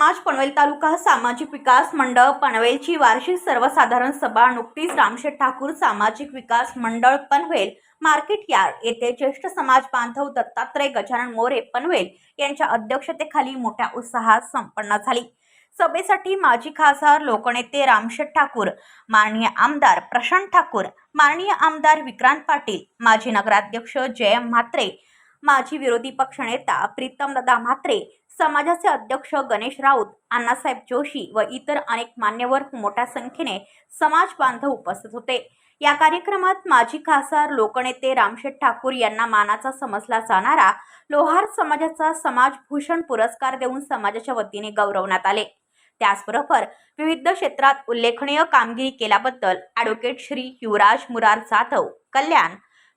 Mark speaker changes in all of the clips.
Speaker 1: समाज पनवेल तालुका सामाजिक विकास मंडळ पनवेलची वार्षिक सर्वसाधारण सभा नुकतीच रामशेठ ठाकूर सामाजिक विकास मंडळ पनवेल मार्केट यार्ड येथे ज्येष्ठ समाज बांधव दत्तात्रय गजानन मोरे पनवेल यांच्या अध्यक्षतेखाली मोठ्या उत्साहात संपन्न झाली. सभेसाठी माजी खासदार लोकनेते रामशेठ ठाकूर माननीय आमदार प्रशांत ठाकूर माननीय आमदार विक्रांत पाटील माजी नगराध्यक्ष जयम म्हात्रे माजी विरोधी पक्षनेता प्रीतमदादा म्हात्रे समाजाचे अध्यक्ष गणेश राऊत अण्णासाहेब जोशी व इतर अनेक मान्यवर मोठ्या संख्येने समाज बांधव उपस्थित होते. या कार्यक्रमात माजी खासदार लोकनेते रामशेठ ठाकूर यांना मानाचा समजला जाणारा लोहार समाजाचा समाजभूषण पुरस्कार देऊन समाजाच्या वतीने गौरवण्यात आले. त्याचबरोबर विविध क्षेत्रात उल्लेखनीय कामगिरी केल्याबद्दल ॲडव्होकेट श्री युवराज मुरार जाधव कल्याण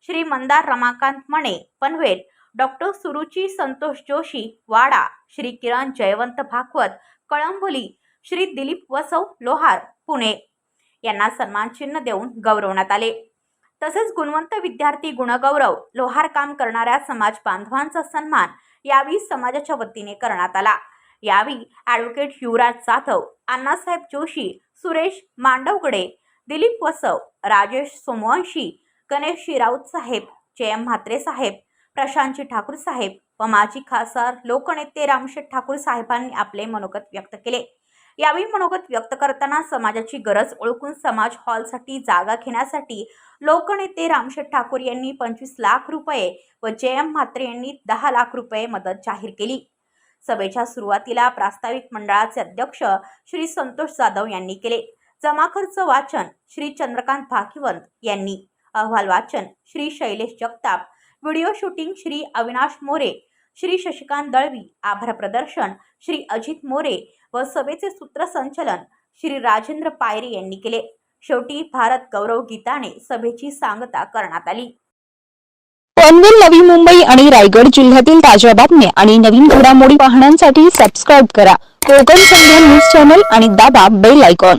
Speaker 1: श्री मंदार रमाकांत मणे पनवेल डॉक्टर सुरुची संतोष जोशी वाडा श्री किरण जयवंत भागवत कळंबोली श्री दिलीप वसव लोहार पुणे. यांना सन्मानचिन्ह देऊन गौरवण्यात आले. तसेच गुणवंत विद्यार्थी गुणगौरव लोहार काम करणाऱ्या समाज बांधवांचा सन्मान यावेळी समाजाच्या वतीने करण्यात आला. यावेळी ॲडव्होकेट युवराज जाधव अण्णासाहेब जोशी सुरेश मांडवगडे दिलीप वसव राजेश सोमवंशी गणेश राऊत साहेब जयम म्हात्रे साहेब प्रशांतजी ठाकूर साहेब व माजी खासदार लोकनेते रामशेठ ठाकूर साहेबांनी आपले मनोगत व्यक्त केले. यावेळी मनोगत व्यक्त करताना समाजाची गरज ओळखून समाज हॉलसाठी जागा घेण्यासाठी लोकनेते रामशेठ ठाकूर यांनी पंचवीस लाख रुपये व जयम म्हात्रे यांनी दहा लाख रुपये मदत जाहीर केली. सभेच्या सुरुवातीला प्रास्ताविक मंडळाचे अध्यक्ष श्री संतोष जाधव यांनी केले. जमाखर्च वाचन श्री चंद्रकांत भाकिवंत यांनी. अहवाल वाचन श्री शैलेश जगताप व्हिडिओ शूटिंग श्री अविनाश मोरे श्री शशिकांत दळवी आभार प्रदर्शन श्री अजित मोरे व सभेचे सूत्रसंचलन श्री राजेंद्र पायरे यांनी केले. शेवटी भारत गौरव गीताने सभेची सांगता करण्यात आली.
Speaker 2: पनवेल नवी मुंबई आणि रायगड जिल्ह्यातील ताज्या बातम्या आणि नवीन घडामोडी पाहण्यासाठी सबस्क्राईब करा. कोकण संध्या न्यूज चॅनल आणि दाबा बेल आयकॉन